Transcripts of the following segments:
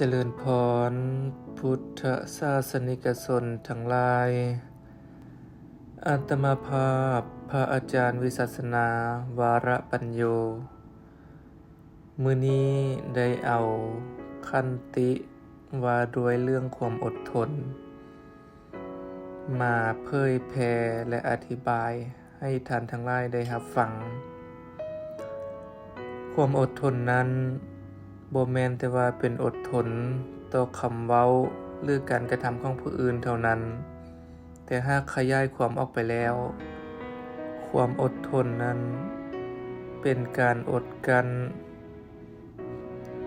เจริญพร พุทธศาสนิกชนทั้งหลาย อัตมาภาพ พระอาจารย์วิสัสนา วาระปัญโย มือนี้ได้เอาคันติว่าด้วยเรื่องความอดทน มาเผยแพร่และอธิบายให้ท่านทั้งหลายได้รับฟัง ความอดทนนั้น บ่แมนแต่ว่าเป็นอดทนต่อคำเว้าหรือการกระทำของผู้อื่นเท่านั้น แต่หากขยายความออกไปแล้ว ความอดทนนั้น เป็นการอดกัน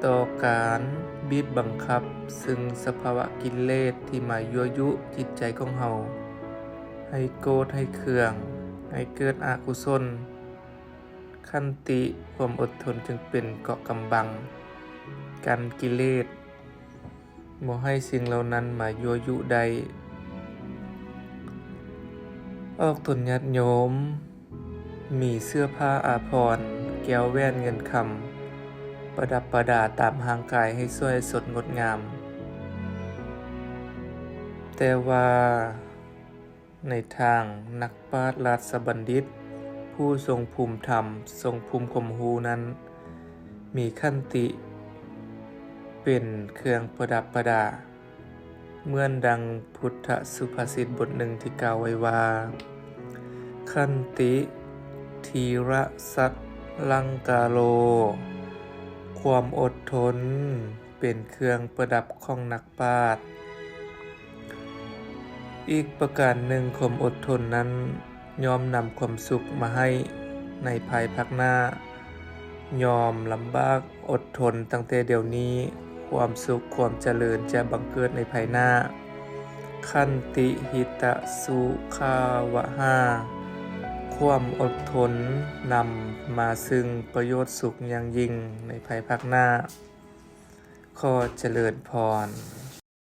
ต่อการบีบบังคับ ซึ่งสภาวะกิเลสที่มายั่วยุจิตใจของเฮาให้โกรธให้เคือง ให้เกิดอกุศลคันติความอดทนจึงเป็นเกาะกำบัง กันกิเลสบ่ให้สิ่งเหล่านั้นมายั่วยุใด ออกตนญาติโยม มีเสื้อผ้าอาภรณ์แก้วแว่นเงินคำ ประดับประดาตามห่างกายให้สวยสดงดงาม แต่ว่า ในทางนักปราชญ์ราชบัณฑิต ผู้ทรงภูมิธรรม ทรงภูมิคมหูนั้น มีขั้นติ เป็นเครื่องประดับประดา เมื่อนดังพุทธสุภาษิตบทหนึ่งที่กล่าวไว้ว่าขันติทีระสัตลังกาโล ความอดทน เป็นเครื่องประดับของนักปราชญ์อีกประการหนึ่งความอดทนนั้นยอมนำความสุขมาให้ในภายภาคหน้า ยอมลำบากอดทนตั้งแต่เดี๋ยวนี้ ความสุขความเจริญจะบังเกิดในภายหน้าคันติหิตะสุขาวะหาความอดทนนำมาซึ่งประโยชน์สุขอย่างยิ่งในภายภาคหน้า ข้อเจริญพร